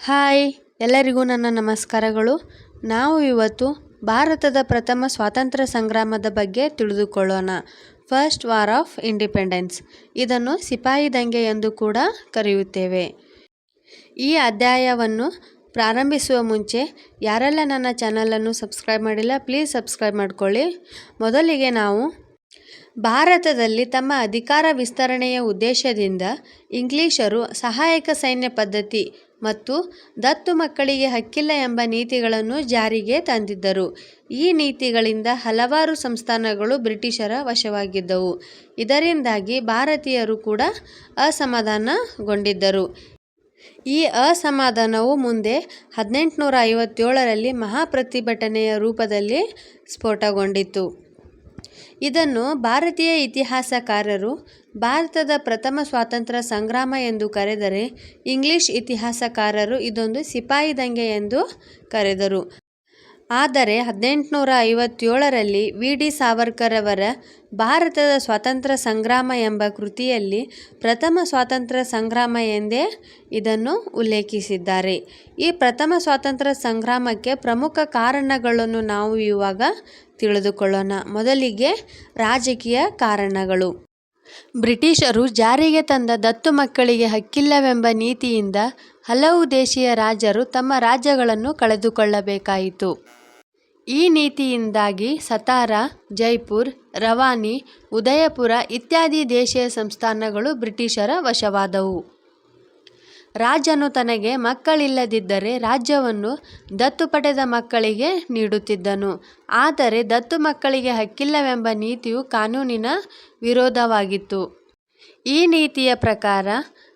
Hi, ಎಲ್ಲರಿಗೂ ನನ್ನ ನಮಸ್ಕಾರಗಳು. ನಾವು ಇವತ್ತು ಭಾರತದ ಪ್ರಥಮ ಸ್ವಾತಂತ್ರ್ಯ ಸಂಗ್ರಾಮದ ಬಗ್ಗೆ ತಿಳಿದುಕೊಳ್ಳೋಣ. ಫಸ್ಟ್ ವಾರ್ ಆಫ್ ಇಂಡಿಪೆಂಡೆನ್ಸ್ ಇದನ್ನು ಸಿಪಾಯಿ ದಂಗೆ ಎಂದು ಕೂಡ ಕರೆಯುತ್ತೇವೆ. ಈ ಅಧ್ಯಾಯವನ್ನು ಪ್ರಾರಂಭಿಸುವ ಮುಂಚೆ ಯಾರೆಲ್ಲ ನನ್ನ ಚಾನಲನ್ನು ಸಬ್ಸ್ಕ್ರೈಬ್ ಮಾಡಿಲ್ಲ, ಪ್ಲೀಸ್ ಸಬ್ಸ್ಕ್ರೈಬ್ ಮಾಡಿಕೊಳ್ಳಿ. ಮೊದಲಿಗೆ ನಾವು ಭಾರತದಲ್ಲಿ ತಮ್ಮ ಅಧಿಕಾರ ವಿಸ್ತರಣೆಯ ಉದ್ದೇಶದಿಂದ ಇಂಗ್ಲಿಷರು ಸಹಾಯಕ ಸೈನ್ಯ ಪದ್ಧತಿ ಮತ್ತು ದತ್ತು ಮಕ್ಕಳಿಗೆ ಹಕ್ಕಿಲ್ಲ ಎಂಬ ನೀತಿಗಳನ್ನು ಜಾರಿಗೆ ತಂದಿದ್ದರು. ಈ ನೀತಿಗಳಿಂದ ಹಲವಾರು ಸಂಸ್ಥಾನಗಳು ಬ್ರಿಟಿಷರ ವಶವಾಗಿದ್ದವು. ಇದರಿಂದಾಗಿ ಭಾರತೀಯರು ಕೂಡ ಅಸಮಾಧಾನಗೊಂಡಿದ್ದರು. ಈ ಅಸಮಾಧಾನವು ಮುಂದೆ ಹದಿನೆಂಟುನೂರ ಐವತ್ತೇಳರಲ್ಲಿ ಮಹಾಪ್ರತಿಭಟನೆಯ ರೂಪದಲ್ಲಿ ಸ್ಫೋಟಗೊಂಡಿತು ಇದನ್ನು ಭಾರತೀಯ ಇತಿಹಾಸಕಾರರು ಭಾರತದ ಪ್ರಥಮ ಸ್ವಾತಂತ್ರ್ಯ ಸಂಗ್ರಾಮ ಎಂದು ಕರೆದರೆ ಇಂಗ್ಲಿಷ್ ಇತಿಹಾಸಕಾರರು ಇದೊಂದು ಸಿಪಾಯಿ ದಂಗೆ ಎಂದು ಕರೆದರು. ಆದರೆ ಹದಿನೆಂಟುನೂರ ಐವತ್ತೇಳರಲ್ಲಿ ವಿ. ಡಿ. ಸಾವರ್ಕರ್ ಅವರ ಭಾರತದ ಸ್ವಾತಂತ್ರ್ಯ ಸಂಗ್ರಾಮ ಎಂಬ ಕೃತಿಯಲ್ಲಿ ಪ್ರಥಮ ಸ್ವಾತಂತ್ರ್ಯ ಸಂಗ್ರಾಮ ಎಂದೇ ಇದನ್ನು ಉಲ್ಲೇಖಿಸಿದ್ದಾರೆ. ಈ ಪ್ರಥಮ ಸ್ವಾತಂತ್ರ್ಯ ಸಂಗ್ರಾಮಕ್ಕೆ ಪ್ರಮುಖ ಕಾರಣಗಳನ್ನು ನಾವು ಇವಾಗ ತಿಳಿದುಕೊಳ್ಳೋಣ. ಮೊದಲಿಗೆ ರಾಜಕೀಯ ಕಾರಣಗಳು. ಬ್ರಿಟಿಷರು ಜಾರಿಗೆ ತಂದ ದತ್ತು ಮಕ್ಕಳಿಗೆ ಹಕ್ಕಿಲ್ಲವೆಂಬ ನೀತಿಯಿಂದ ಹಲವು ದೇಶೀಯ ರಾಜರು ತಮ್ಮ ರಾಜ್ಯಗಳನ್ನು ಕಳೆದುಕೊಳ್ಳಬೇಕಾಯಿತು. ಈ ನೀತಿಯಿಂದಾಗಿ ಸತಾರಾ, ಜೈಪುರ್, ರವಾನಿ, ಉದಯಪುರ ಇತ್ಯಾದಿ ದೇಶೀಯ ಸಂಸ್ಥಾನಗಳು ಬ್ರಿಟಿಷರ ವಶವಾದವು. ರಾಜನು ತನಗೆ ಮಕ್ಕಳಿಲ್ಲದಿದ್ದರೆ ರಾಜ್ಯವನ್ನು ದತ್ತು ಪಡೆದ ಮಕ್ಕಳಿಗೆ ನೀಡುತ್ತಿದ್ದನು. ಆದರೆ ದತ್ತು ಮಕ್ಕಳಿಗೆ ಹಕ್ಕಿಲ್ಲವೆಂಬ ನೀತಿಯು ಕಾನೂನಿನ ವಿರೋಧವಾಗಿತ್ತು. ಈ ನೀತಿಯ ಪ್ರಕಾರ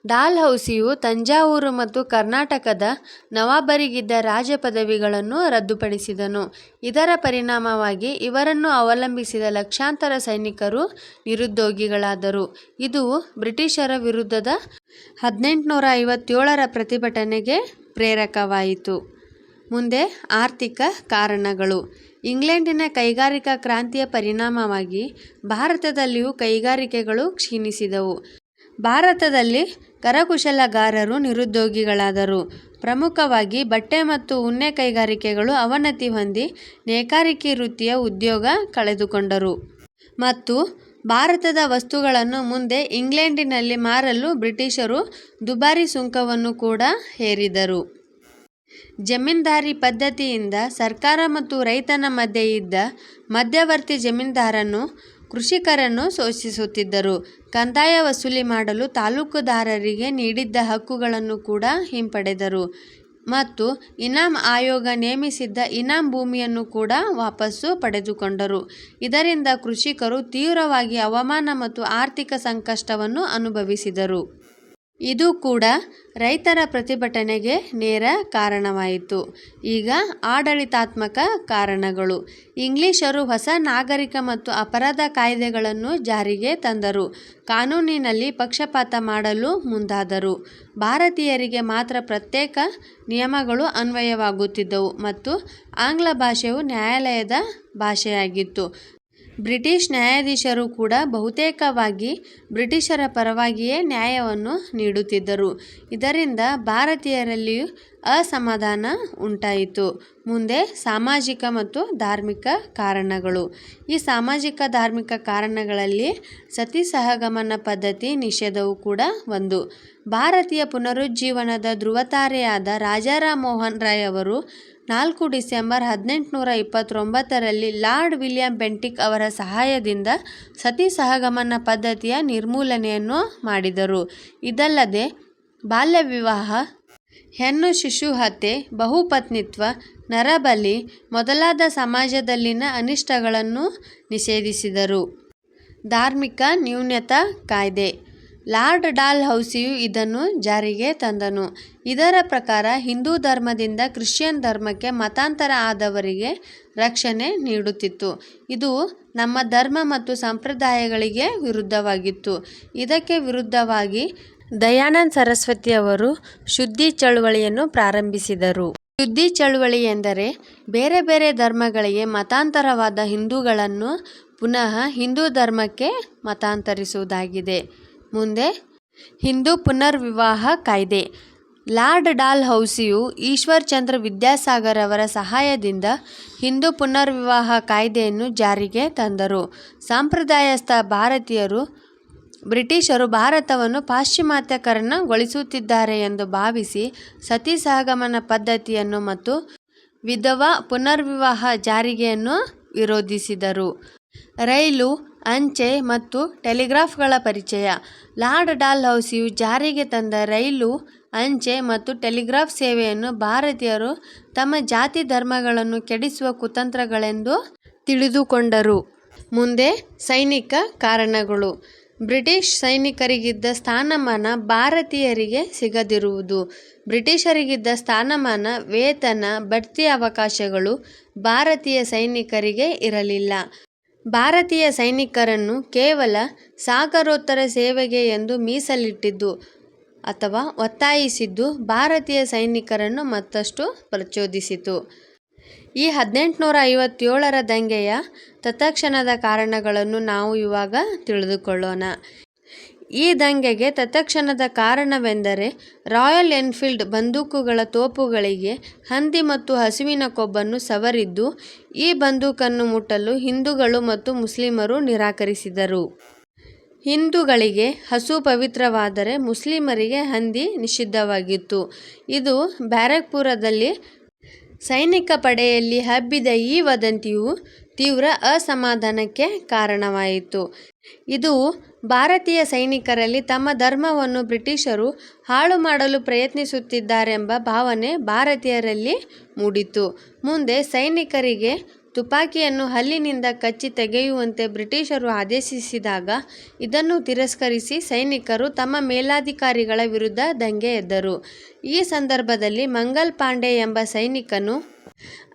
ಡಾಲ್ಹೌಸಿಯು ತಂಜಾವೂರು ಮತ್ತು ಕರ್ನಾಟಕದ ನವಾಬರಿಗಿದ್ದ ರಾಜ ಪದವಿಗಳನ್ನು ರದ್ದುಪಡಿಸಿದನು. ಇದರ ಪರಿಣಾಮವಾಗಿ ಇವರನ್ನು ಅವಲಂಬಿಸಿದ ಲಕ್ಷಾಂತರ ಸೈನಿಕರು ನಿರುದ್ಯೋಗಿಗಳಾದರು. ಇದು ಬ್ರಿಟಿಷರ ವಿರುದ್ಧದ ಹದಿನೆಂಟುನೂರ ಐವತ್ತೇಳರ ಪ್ರತಿಭಟನೆಗೆ ಪ್ರೇರಕವಾಯಿತು. ಮುಂದೆ ಆರ್ಥಿಕ ಕಾರಣಗಳು. ಇಂಗ್ಲೆಂಡಿನ ಕೈಗಾರಿಕಾ ಕ್ರಾಂತಿಯ ಪರಿಣಾಮವಾಗಿ ಭಾರತದಲ್ಲಿಯೂ ಕೈಗಾರಿಕೆಗಳು ಕ್ಷೀಣಿಸಿದವು. ಭಾರತದಲ್ಲಿ ಕರಕುಶಲಗಾರರು, ನಿರುದ್ಯೋಗಿಗಳಾದರು. ಪ್ರಮುಖವಾಗಿ ಬಟ್ಟೆ ಮತ್ತು ಉಣ್ಣೆ ಕೈಗಾರಿಕೆಗಳು ಅವನತಿ ಹೊಂದಿ ನೇಕಾರಿಕೆ ವೃತ್ತಿಯ ಉದ್ಯೋಗ ಕಳೆದುಕೊಂಡರು. ಮತ್ತು ಭಾರತದ ವಸ್ತುಗಳನ್ನು ಮುಂದೆ ಇಂಗ್ಲೆಂಡಿನಲ್ಲಿ ಮಾರಲು ಬ್ರಿಟಿಷರು ದುಬಾರಿ ಸುಂಕವನ್ನು ಕೂಡ ಹೇರಿದರು. ಜಮೀನ್ದಾರಿ ಪದ್ಧತಿಯಿಂದ ಸರ್ಕಾರ ಮತ್ತು ರೈತನ ಮಧ್ಯೆ ಇದ್ದ ಮಧ್ಯವರ್ತಿ ಜಮೀನ್ದಾರನು ಕೃಷಿಕರನ್ನು ಶೋಷಿಸುತ್ತಿದ್ದರು. ಕಂದಾಯ ವಸೂಲಿ ಮಾಡಲು ತಾಲೂಕುದಾರರಿಗೆ ನೀಡಿದ್ದ ಹಕ್ಕುಗಳನ್ನು ಕೂಡ ಹಿಂಪಡೆದರು. ಮತ್ತು ಇನಾಮ್ ಆಯೋಗ ನೇಮಿಸಿದ್ದ ಇನಾಮ್ ಭೂಮಿಯನ್ನು ಕೂಡ ವಾಪಸ್ಸು ಪಡೆದುಕೊಂಡರು. ಇದರಿಂದ ಕೃಷಿಕರು ತೀವ್ರವಾಗಿ ಅವಮಾನ ಮತ್ತು ಆರ್ಥಿಕ ಸಂಕಷ್ಟವನ್ನು ಅನುಭವಿಸಿದರು. ಇದು ಕೂಡ ರೈತರ ಪ್ರತಿಭಟನೆಗೆ ನೇರ ಕಾರಣವಾಯಿತು. ಈಗ ಆಡಳಿತಾತ್ಮಕ ಕಾರಣಗಳು. ಇಂಗ್ಲಿಷರು ಹೊಸ ನಾಗರಿಕ ಮತ್ತು ಅಪರಾಧ ಕಾಯ್ದೆಗಳನ್ನು ಜಾರಿಗೆ ತಂದರು. ಕಾನೂನಿನಲ್ಲಿ ಪಕ್ಷಪಾತ ಮಾಡಲು ಮುಂದಾದರು. ಭಾರತೀಯರಿಗೆ ಮಾತ್ರ ಪ್ರತ್ಯೇಕ ನಿಯಮಗಳು ಅನ್ವಯವಾಗುತ್ತಿದ್ದವು ಮತ್ತು ಆಂಗ್ಲ ಭಾಷೆಯು ನ್ಯಾಯಾಲಯದ ಭಾಷೆಯಾಗಿತ್ತು. ಬ್ರಿಟಿಷ್ ನ್ಯಾಯಾಧೀಶರು ಕೂಡ ಬಹುತೇಕವಾಗಿ ಬ್ರಿಟಿಷರ ಪರವಾಗಿಯೇ ನ್ಯಾಯವನ್ನು ನೀಡುತ್ತಿದ್ದರು. ಇದರಿಂದ ಭಾರತೀಯರಲ್ಲಿಯೂ ಅಸಮಾಧಾನ ಉಂಟಾಯಿತು. ಮುಂದೆ ಸಾಮಾಜಿಕ ಮತ್ತು ಧಾರ್ಮಿಕ ಕಾರಣಗಳು. ಈ ಸಾಮಾಜಿಕ ಧಾರ್ಮಿಕ ಕಾರಣಗಳಲ್ಲಿ ಸತಿ ಸಹಗಮನ ಪದ್ಧತಿ ನಿಷೇಧವು ಕೂಡ ಒಂದು. ಭಾರತೀಯ ಪುನರುಜ್ಜೀವನದ ಧ್ರುವತಾರೆಯಾದ ರಾಜಾರಾಮ್ ಮೋಹನ್ ರಾಯ್ ಅವರು ನಾಲ್ಕು ಡಿಸೆಂಬರ್ ಹದಿನೆಂಟುನೂರ ಇಪ್ಪತ್ತೊಂಬತ್ತರಲ್ಲಿ ಲಾರ್ಡ್ ವಿಲಿಯಂ ಬೆಂಟಿಕ್ ಅವರ ಸಹಾಯದಿಂದ ಸತಿ ಸಹಗಮನ ಪದ್ಧತಿಯ ನಿರ್ಮೂಲನೆಯನ್ನು ಮಾಡಿದರು. ಇದಲ್ಲದೆ ಬಾಲ್ಯ ವಿವಾಹ ಹೆಣ್ಣು ಶಿಶು ಹತ್ಯೆ, ಬಹುಪತ್ನಿತ್ವ, ನರಬಲಿ ಮೊದಲಾದ ಸಮಾಜದಲ್ಲಿನ ಅನಿಷ್ಟಗಳನ್ನು ನಿಷೇಧಿಸಿದರು. ಧಾರ್ಮಿಕ ನ್ಯೂನತಾ ಕಾಯ್ದೆ ಲಾರ್ಡ್ ಡಾಲ್ ಹೌಸಿಯು ಇದನ್ನು ಜಾರಿಗೆ ತಂದನು. ಇದರ ಪ್ರಕಾರ ಹಿಂದೂ ಧರ್ಮದಿಂದ ಕ್ರಿಶ್ಚಿಯನ್ ಧರ್ಮಕ್ಕೆ ಮತಾಂತರ ಆದವರಿಗೆ ರಕ್ಷಣೆ ನೀಡುತ್ತಿತ್ತು. ಇದು ನಮ್ಮ ಧರ್ಮ ಮತ್ತು ಸಂಪ್ರದಾಯಗಳಿಗೆ ವಿರುದ್ಧವಾಗಿತ್ತು. ಇದಕ್ಕೆ ವಿರುದ್ಧವಾಗಿ ದಯಾನಂದ ಸರಸ್ವತಿಯವರು ಶುದ್ಧಿ ಚಳುವಳಿಯನ್ನು ಪ್ರಾರಂಭಿಸಿದರು. ಶುದ್ಧಿ ಚಳುವಳಿ ಎಂದರೆ ಬೇರೆ ಬೇರೆ ಧರ್ಮಗಳಿಗೆ ಮತಾಂತರವಾದ ಹಿಂದೂಗಳನ್ನು ಪುನಃ ಹಿಂದೂ ಧರ್ಮಕ್ಕೆ ಮತಾಂತರಿಸುವುದಾಗಿದೆ. ಮುಂದೆ, ಹಿಂದೂ ಪುನರ್ವಿವಾಹ ಕಾಯ್ದೆ. ಲಾರ್ಡ್ ಡಾಲ್ ಹೌಸಿಯು ಈಶ್ವರ್ ಚಂದ್ರ ವಿದ್ಯಾಸಾಗರ್ ಅವರ ಸಹಾಯದಿಂದ ಹಿಂದೂ ಪುನರ್ವಿವಾಹ ಕಾಯ್ದೆಯನ್ನು ಜಾರಿಗೆ ತಂದರು. ಸಾಂಪ್ರದಾಯಸ್ಥ ಭಾರತೀಯರು, ಬ್ರಿಟಿಷರು ಭಾರತವನ್ನು ಪಾಶ್ಚಿಮಾತ್ಯಕರಣಗೊಳಿಸುತ್ತಿದ್ದಾರೆ ಎಂದು ಭಾವಿಸಿ ಸತಿ ಸಹಗಮನ ಪದ್ಧತಿಯನ್ನು ಮತ್ತು ವಿಧವಾ ಪುನರ್ವಿವಾಹ ಜಾರಿಗೆಯನ್ನು ವಿರೋಧಿಸಿದರು. ರೈಲು, ಅಂಚೆ ಮತ್ತು ಟೆಲಿಗ್ರಾಫ್ಗಳ ಪರಿಚಯ. ಲಾರ್ಡ್ ಡಾಲ್ ಹೌಸಿಯು ಜಾರಿಗೆ ತಂದ ರೈಲು, ಅಂಚೆ ಮತ್ತು ಟೆಲಿಗ್ರಾಫ್ ಸೇವೆಯನ್ನು ಭಾರತೀಯರು ತಮ್ಮ ಜಾತಿ ಧರ್ಮಗಳನ್ನು ಕೆಡಿಸುವ ಕುತಂತ್ರಗಳೆಂದು ತಿಳಿದುಕೊಂಡರು. ಮುಂದೆ ಸೈನಿಕ ಕಾರಣಗಳು. ಬ್ರಿಟಿಷ್ ಸೈನಿಕರಿಗಿದ್ದ ಸ್ಥಾನಮಾನ ಭಾರತೀಯರಿಗೆ ಸಿಗದಿರುವುದು. ಬ್ರಿಟಿಷರಿಗಿದ್ದ ಸ್ಥಾನಮಾನ, ವೇತನ, ಬಡ್ತಿ ಅವಕಾಶಗಳು ಭಾರತೀಯ ಸೈನಿಕರಿಗೆ ಇರಲಿಲ್ಲ. ಭಾರತೀಯ ಸೈನಿಕರನ್ನು ಕೇವಲ ಸಾಗರೋತ್ತರ ಸೇವೆಗೆ ಎಂದು ಮೀಸಲಿಟ್ಟಿದ್ದು ಅಥವಾ ಒತ್ತಾಯಿಸಿದ್ದು ಭಾರತೀಯ ಸೈನಿಕರನ್ನು ಮತ್ತಷ್ಟು ಪ್ರಚೋದಿಸಿತು. ಈ ಹದಿನೆಂಟುನೂರ ಐವತ್ತೇಳರ ದಂಗೆಯ ತತ್ಕ್ಷಣದ ಕಾರಣಗಳನ್ನು ನಾವು ಇವಾಗ ತಿಳಿದುಕೊಳ್ಳೋಣ. ಈ ದಂಗೆಗೆ ತತ್ಕ್ಷಣದ ಕಾರಣವೆಂದರೆ ರಾಯಲ್ ಎನ್ಫೀಲ್ಡ್ ಬಂದೂಕುಗಳ ತೋಪುಗಳಿಗೆ ಹಂದಿ ಮತ್ತು ಹಸುವಿನ ಕೊಬ್ಬನ್ನು ಸವರಿದ್ದು, ಈ ಬಂದೂಕನ್ನು ಮುಟ್ಟಲು ಹಿಂದೂಗಳು ಮತ್ತು ಮುಸ್ಲಿಮರು ನಿರಾಕರಿಸಿದರು. ಹಿಂದೂಗಳಿಗೆ ಹಸು ಪವಿತ್ರವಾದರೆ ಮುಸ್ಲಿಮರಿಗೆ ಹಂದಿ ನಿಷಿದ್ಧವಾಗಿತ್ತು. ಇದು ಬ್ಯಾರಕ್ಪುರದಲ್ಲಿ ಸೈನಿಕ ಪಡೆಯಲ್ಲಿ ಹಬ್ಬಿದ ಈ ವದಂತಿಯು ತೀವ್ರ ಅಸಮಾಧಾನಕ್ಕೆ ಕಾರಣವಾಯಿತು. ಇದು ಭಾರತೀಯ ಸೈನಿಕರಲ್ಲಿ ತಮ್ಮ ಧರ್ಮವನ್ನು ಬ್ರಿಟಿಷರು ಹಾಳು ಮಾಡಲು ಪ್ರಯತ್ನಿಸುತ್ತಿದ್ದಾರೆಂಬ ಭಾವನೆ ಭಾರತೀಯರಲ್ಲಿ ಮೂಡಿತು. ಮುಂದೆ ಸೈನಿಕರಿಗೆ ತುಪಾಕಿಯನ್ನು ಹಲ್ಲಿನಿಂದ ಕಚ್ಚಿ ತೆಗೆಯುವಂತೆ ಬ್ರಿಟಿಷರು ಆದೇಶಿಸಿದಾಗ ಇದನ್ನು ತಿರಸ್ಕರಿಸಿ ಸೈನಿಕರು ತಮ್ಮ ಮೇಲಾಧಿಕಾರಿಗಳ ವಿರುದ್ಧ ದಂಗೆ ಎದ್ದರು. ಈ ಸಂದರ್ಭದಲ್ಲಿ ಮಂಗಲ್ ಪಾಂಡೆ ಎಂಬ ಸೈನಿಕನು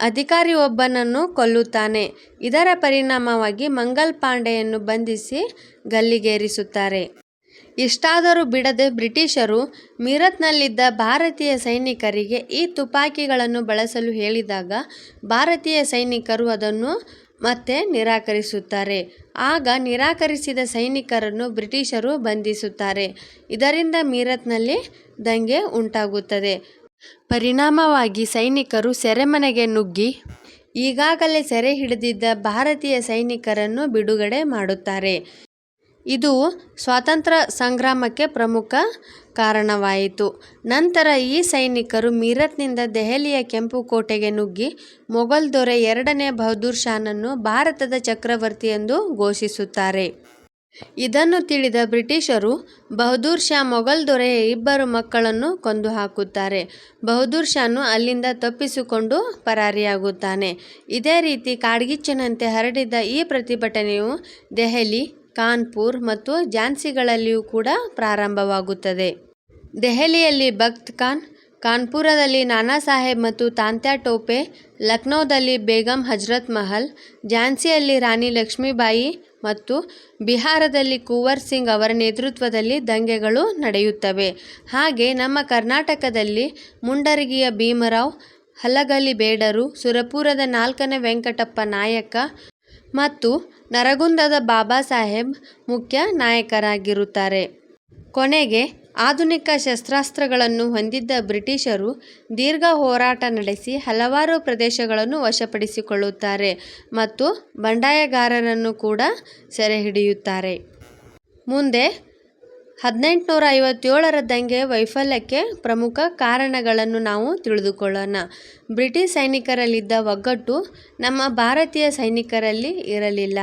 ಅಧಿಕಾರಿಯೊಬ್ಬನನ್ನು ಕೊಲ್ಲುತ್ತಾನೆ. ಇದರ ಪರಿಣಾಮವಾಗಿ ಮಂಗಲ್ ಪಾಂಡೆಯನ್ನು ಬಂಧಿಸಿ ಗಲ್ಲಿಗೇರಿಸುತ್ತಾರೆ. ಇಷ್ಟಾದರೂ ಬಿಡದೆ ಬ್ರಿಟಿಷರು ಮೀರತ್ನಲ್ಲಿದ್ದ ಭಾರತೀಯ ಸೈನಿಕರಿಗೆ ಈ ತುಪಾಕಿಗಳನ್ನು ಬಳಸಲು ಹೇಳಿದಾಗ ಭಾರತೀಯ ಸೈನಿಕರು ಅದನ್ನು ಮತ್ತೆ ನಿರಾಕರಿಸುತ್ತಾರೆ. ಆಗ ನಿರಾಕರಿಸಿದ ಸೈನಿಕರನ್ನು ಬ್ರಿಟಿಷರು ಬಂಧಿಸುತ್ತಾರೆ. ಇದರಿಂದ ಮೀರತ್ನಲ್ಲಿ ದಂಗೆ ಉಂಟಾಗುತ್ತದೆ. ಪರಿಣಾಮವಾಗಿ ಸೈನಿಕರು ಸೆರೆಮನೆಗೆ ನುಗ್ಗಿ, ಈಗಾಗಲೇ ಸೆರೆ ಹಿಡಿದಿದ್ದ ಭಾರತೀಯ ಸೈನಿಕರನ್ನು ಬಿಡುಗಡೆ ಮಾಡುತ್ತಾರೆ. ಇದು ಸ್ವಾತಂತ್ರ್ಯ ಸಂಗ್ರಾಮಕ್ಕೆ ಪ್ರಮುಖ ಕಾರಣವಾಯಿತು. ನಂತರ ಈ ಸೈನಿಕರು ಮೀರತ್ನಿಂದ ದೆಹಲಿಯ ಕೆಂಪು ಕೋಟೆಗೆ ನುಗ್ಗಿ, ಮೊಘಲ್ ದೊರೆ ಎರಡನೇ ಬಹದ್ದೂರ್ ಶಾನನ್ನು ಭಾರತದ ಚಕ್ರವರ್ತಿ ಎಂದು ಘೋಷಿಸುತ್ತಾರೆ. ಇದನ್ನು ತಿಳಿದ ಬ್ರಿಟಿಷರು, ಬಹದ್ದೂರ್ ಶಾ ಮೊಘಲ್ ದೊರೆಯ ಇಬ್ಬರು ಮಕ್ಕಳನ್ನು ಕೊಂದು ಹಾಕುತ್ತಾರೆ ಬಹದ್ದೂರ್ ಶಾನು ಅಲ್ಲಿಂದ ತಪ್ಪಿಸಿಕೊಂಡು ಪರಾರಿಯಾಗುತ್ತಾನೆ. ಇದೇ ರೀತಿ ಕಾಡ್ಗಿಚ್ಚಿನಂತೆ ಹರಡಿದ ಈ ಪ್ರತಿಭಟನೆಯು ದೆಹಲಿ, ಕಾನ್ಪುರ್ ಮತ್ತು ಝಾನ್ಸಿಗಳಲ್ಲಿಯೂ ಕೂಡ ಪ್ರಾರಂಭವಾಗುತ್ತದೆ. ದೆಹಲಿಯಲ್ಲಿ ಬಖ್ತ್ ಖಾನ್, ಕಾನ್ಪುರದಲ್ಲಿ ನಾನಾ ಸಾಹೇಬ್ ಮತ್ತು ತಾಂತ್ಯಾ ಟೋಪೆ, ಲಕ್ನೋದಲ್ಲಿ ಬೇಗಂ ಹಜರತ್ ಮಹಲ್, ಝಾನ್ಸಿಯಲ್ಲಿ ರಾಣಿ ಲಕ್ಷ್ಮೀಬಾಯಿ ಮತ್ತು ಬಿಹಾರದಲ್ಲಿ ಕುವರ್ ಸಿಂಗ್ ಅವರ ನೇತೃತ್ವದಲ್ಲಿ ದಂಗೆಗಳು ನಡೆಯುತ್ತವೆ. ಹಾಗೆ ನಮ್ಮ ಕರ್ನಾಟಕದಲ್ಲಿ ಮುಂಡರಗಿಯ ಭೀಮರಾವ್, ಹಲಗಲಿ ಬೇಡರು, ಸುರಪುರದ ನಾಲ್ಕನೇ ವೆಂಕಟಪ್ಪ ನಾಯಕ ಮತ್ತು ನರಗುಂದದ ಬಾಬಾ ಸಾಹೇಬ್ ಮುಖ್ಯ ನಾಯಕರಾಗಿರುತ್ತಾರೆ. ಕೊನೆಗೆ ಆಧುನಿಕ ಶಸ್ತ್ರಾಸ್ತ್ರಗಳನ್ನು ಹೊಂದಿದ್ದ ಬ್ರಿಟಿಷರು ದೀರ್ಘ ಹೋರಾಟ ನಡೆಸಿ ಹಲವಾರು ಪ್ರದೇಶಗಳನ್ನು ವಶಪಡಿಸಿಕೊಳ್ಳುತ್ತಾರೆ ಮತ್ತು ಬಂಡಾಯಗಾರರನ್ನು ಕೂಡ ಸೆರೆಹಿಡಿಯುತ್ತಾರೆ. ಮುಂದೆ ಹದಿನೆಂಟುನೂರ ಐವತ್ತೇಳರ ದಂಗೆ ವೈಫಲ್ಯಕ್ಕೆ ಪ್ರಮುಖ ಕಾರಣಗಳನ್ನು ನಾವು ತಿಳಿದುಕೊಳ್ಳೋಣ. ಬ್ರಿಟಿಷ್ ಸೈನಿಕರಲ್ಲಿದ್ದ ಒಗ್ಗಟ್ಟು ನಮ್ಮ ಭಾರತೀಯ ಸೈನಿಕರಲ್ಲಿ ಇರಲಿಲ್ಲ.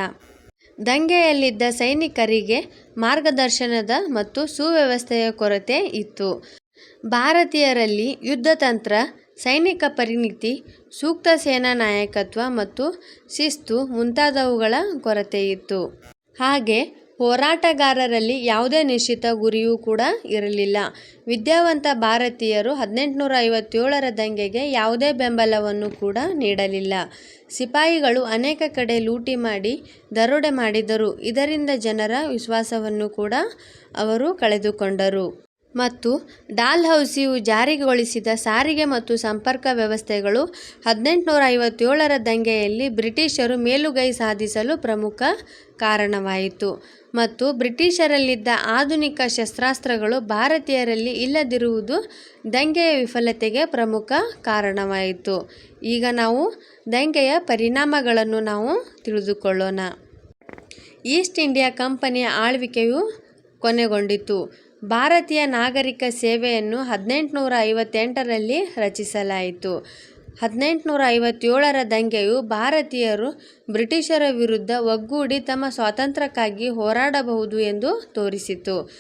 ದಂಗೆಯಲ್ಲಿದ್ದ ಸೈನಿಕರಿಗೆ ಮಾರ್ಗದರ್ಶನದ ಮತ್ತು ಸುವ್ಯವಸ್ಥೆಯ ಕೊರತೆ ಇತ್ತು. ಭಾರತೀಯರಲ್ಲಿ ಯುದ್ಧತಂತ್ರ ಸೈನಿಕ ಪರಿಣಿತಿ, ಸೂಕ್ತ ಸೇನಾ ನಾಯಕತ್ವ ಮತ್ತು ಶಿಸ್ತು ಮುಂತಾದವುಗಳ ಕೊರತೆಯಿತ್ತು ಹಾಗೆ ಹೋರಾಟಗಾರರಲ್ಲಿ ಯಾವುದೇ ನಿಶ್ಚಿತ ಗುರಿಯೂ ಕೂಡ ಇರಲಿಲ್ಲ. ವಿದ್ಯಾವಂತ ಭಾರತೀಯರು ಹದಿನೆಂಟುನೂರ ಐವತ್ತೇಳರ ದಂಗೆಗೆ ಯಾವುದೇ ಬೆಂಬಲವನ್ನು ಕೂಡ ನೀಡಲಿಲ್ಲ. ಸಿಪಾಯಿಗಳು ಅನೇಕ ಕಡೆ ಲೂಟಿ ಮಾಡಿ ದರೋಡೆ ಮಾಡಿದರು ಇದರಿಂದ ಜನರ ವಿಶ್ವಾಸವನ್ನು ಕೂಡ ಅವರು ಕಳೆದುಕೊಂಡರು. ಮತ್ತು ಡಾಲ್ಹೌಸಿಯು ಜಾರಿಗೊಳಿಸಿದ ಸಾರಿಗೆ ಮತ್ತು ಸಂಪರ್ಕ ವ್ಯವಸ್ಥೆಗಳು ಹದಿನೆಂಟುನೂರ ಐವತ್ತೇಳರ ದಂಗೆಯಲ್ಲಿ ಬ್ರಿಟಿಷರು ಮೇಲುಗೈ ಸಾಧಿಸಲು ಪ್ರಮುಖ ಕಾರಣವಾಯಿತು. ಮತ್ತು ಬ್ರಿಟಿಷರಲ್ಲಿದ್ದ ಆಧುನಿಕ ಶಸ್ತ್ರಾಸ್ತ್ರಗಳು ಭಾರತೀಯರಲ್ಲಿ ಇಲ್ಲದಿರುವುದು ದಂಗೆಯ ವಿಫಲತೆಗೆ ಪ್ರಮುಖ ಕಾರಣವಾಯಿತು. ಈಗ ನಾವು ದಂಗೆಯ ಪರಿಣಾಮಗಳನ್ನು ನಾವು ತಿಳಿದುಕೊಳ್ಳೋಣ. ಈಸ್ಟ್ ಇಂಡಿಯಾ ಕಂಪನಿಯ ಆಳ್ವಿಕೆಯು ಕೊನೆಗೊಂಡಿತು. ಭಾರತೀಯ ನಾಗರಿಕ ಸೇವೆಯನ್ನು ಹದಿನೆಂಟುನೂರ ಐವತ್ತೆಂಟರಲ್ಲಿ ರಚಿಸಲಾಯಿತು. ಹದಿನೆಂಟುನೂರ ಐವತ್ತೇಳರ ದಂಗೆಯು ಭಾರತೀಯರು ಬ್ರಿಟಿಷರ ವಿರುದ್ಧ ಒಗ್ಗೂಡಿ ತಮ್ಮ ಸ್ವಾತಂತ್ರ್ಯಕ್ಕಾಗಿ ಹೋರಾಡಬಹುದು ಎಂದು ತೋರಿಸಿತು.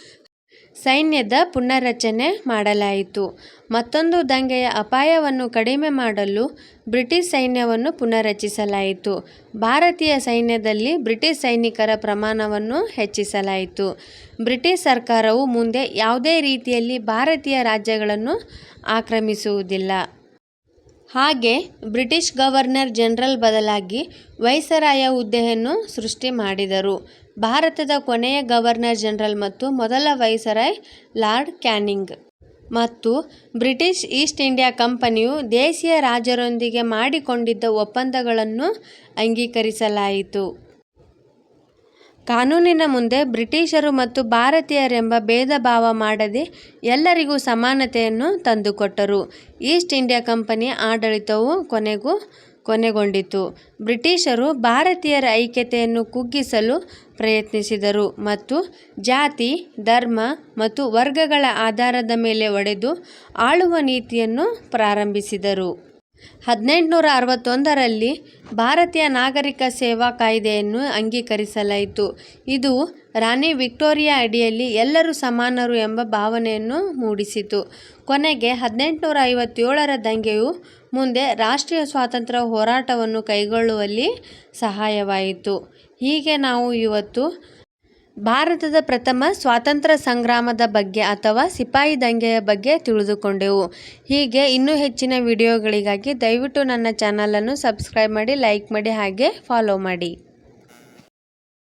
ಸೈನ್ಯದ ಪುನರ್ರಚನೆ ಮಾಡಲಾಯಿತು. ಮತ್ತೊಂದು ದಂಗೆಯ ಅಪಾಯವನ್ನು ಕಡಿಮೆ ಮಾಡಲು ಬ್ರಿಟಿಷ್ ಸೈನ್ಯವನ್ನು ಪುನರ್ರಚಿಸಲಾಯಿತು. ಭಾರತೀಯ ಸೈನ್ಯದಲ್ಲಿ ಬ್ರಿಟಿಷ್ ಸೈನಿಕರ ಪ್ರಮಾಣವನ್ನು ಹೆಚ್ಚಿಸಲಾಯಿತು. ಬ್ರಿಟಿಷ್ ಸರ್ಕಾರವು ಮುಂದೆ ಯಾವುದೇ ರೀತಿಯಲ್ಲಿ ಭಾರತೀಯ ರಾಜ್ಯಗಳನ್ನು ಆಕ್ರಮಿಸುವುದಿಲ್ಲ. ಹಾಗೆ ಬ್ರಿಟಿಷ್ ಗವರ್ನರ್ ಜನರಲ್ ಬದಲಾಗಿ ವೈಸರಾಯ ಹುದ್ದೆಯನ್ನು ಸೃಷ್ಟಿ ಮಾಡಿದರು. ಭಾರತದ ಕೊನೆಯ ಗವರ್ನರ್ ಜನರಲ್ ಮತ್ತು ಮೊದಲ ವೈಸರಾಯ್ ಲಾರ್ಡ್ ಕ್ಯಾನಿಂಗ್. ಮತ್ತು ಬ್ರಿಟಿಷ್ ಈಸ್ಟ್ ಇಂಡಿಯಾ ಕಂಪನಿಯು ದೇಶೀಯ ರಾಜರೊಂದಿಗೆ ಮಾಡಿಕೊಂಡಿದ್ದ ಒಪ್ಪಂದಗಳನ್ನು ಅಂಗೀಕರಿಸಲಾಯಿತು. ಕಾನೂನಿನ ಮುಂದೆ ಬ್ರಿಟಿಷರು ಮತ್ತು ಭಾರತೀಯರೆಂಬ ಭೇದ ಭಾವ ಮಾಡದೆ ಎಲ್ಲರಿಗೂ ಸಮಾನತೆಯನ್ನು ತಂದುಕೊಟ್ಟರು. ಈಸ್ಟ್ ಇಂಡಿಯಾ ಕಂಪನಿಯ ಆಡಳಿತವು ಕೊನೆಗೂ ಕೊನೆಗೊಂಡಿತು. ಬ್ರಿಟಿಷರು ಭಾರತೀಯರ ಐಕ್ಯತೆಯನ್ನು ಕುಗ್ಗಿಸಲು ಪ್ರಯತ್ನಿಸಿದರು ಮತ್ತು ಜಾತಿ, ಧರ್ಮ ಮತ್ತು ವರ್ಗಗಳ ಆಧಾರದ ಮೇಲೆ ಒಡೆದು ಆಳುವ ನೀತಿಯನ್ನು ಪ್ರಾರಂಭಿಸಿದರು. ಹದಿನೆಂಟುನೂರ ಅರವತ್ತೊಂದರಲ್ಲಿ ಭಾರತೀಯ ನಾಗರಿಕ ಸೇವಾ ಕಾಯ್ದೆಯನ್ನು ಅಂಗೀಕರಿಸಲಾಯಿತು. ಇದು ರಾಣಿ ವಿಕ್ಟೋರಿಯಾ ಅಡಿಯಲ್ಲಿ ಎಲ್ಲರೂ ಸಮಾನರು ಎಂಬ ಭಾವನೆಯನ್ನು ಮೂಡಿಸಿತು. ಕೊನೆಗೆ ಹದಿನೆಂಟುನೂರ ಐವತ್ತೇಳರ ದಂಗೆಯು ಮುಂದೆ ರಾಷ್ಟ್ರೀಯ ಸ್ವಾತಂತ್ರ್ಯ ಹೋರಾಟವನ್ನು ಕೈಗೊಳ್ಳುವಲ್ಲಿ ಸಹಾಯವಾಯಿತು. ಹೀಗೆ ನಾವು ಇವತ್ತು ಭಾರತದ ಪ್ರಥಮ ಸ್ವಾತಂತ್ರ್ಯ ಸಂಗ್ರಾಮದ ಬಗ್ಗೆ ಅಥವಾ ಸಿಪಾಯಿ ದಂಗೆಯ ಬಗ್ಗೆ ತಿಳಿದುಕೊಂಡೆವು. ಹೀಗೆ ಇನ್ನೂ ಹೆಚ್ಚಿನ ವಿಡಿಯೋಗಳಿಗಾಗಿ ದಯವಿಟ್ಟು ನನ್ನ ಚಾನಲನ್ನು ಸಬ್ಸ್ಕ್ರೈಬ್ ಮಾಡಿ, ಲೈಕ್ ಮಾಡಿ ಹಾಗೆ ಫಾಲೋ ಮಾಡಿ.